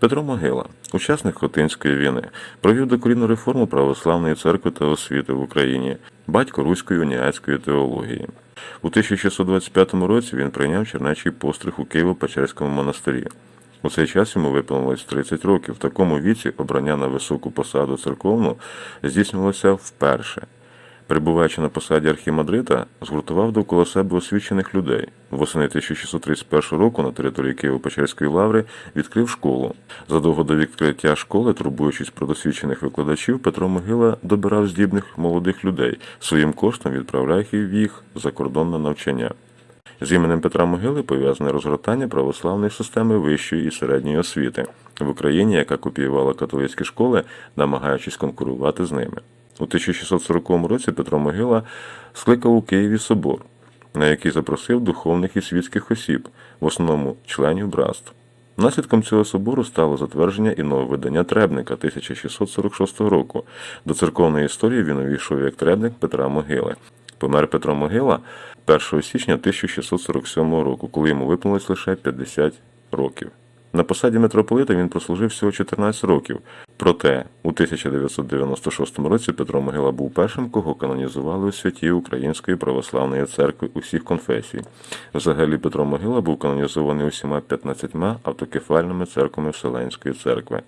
Петро Могила, учасник Хотинської війни, провів докорінну реформу православної церкви та освіти в Україні, батько руської уніатської теології. У 1625 році він прийняв чернечий постриг у Києво-Печерському монастирі. У цей час йому виповнилось 30 років. В такому віці обрання на високу посаду церковну здійснювалося вперше. Перебуваючи на посаді архімандрита, згуртував довкола себе освічених людей. Восени 1631 року на території Києво-Печерської лаври відкрив школу. Задовго до відкриття школи, турбуючись про досвідчених викладачів, Петро Могила добирав здібних молодих людей, своїм коштом відправляв їх за кордон на навчання. З іменем Петра Могили пов'язане розгортання православної системи вищої і середньої освіти в Україні, яка копіювала католицькі школи, намагаючись конкурувати з ними. У 1640 році Петро Могила скликав у Києві собор, на який запросив духовних і світських осіб, в основному членів братств. Наслідком цього собору стало затвердження і нове видання Требника 1646 року. До церковної історії він увійшов як требник Петра Могили. Помер Петро Могила 1 січня 1647 року, коли йому виповнилось лише 50 років. На посаді митрополита він прослужив всього 14 років. Проте у 1996 році Петро Могила був першим, кого канонізували у святі Української православної церкви усіх конфесій. Взагалі Петро Могила був канонізований усіма 15 автокефальними церквами Вселенської церкви.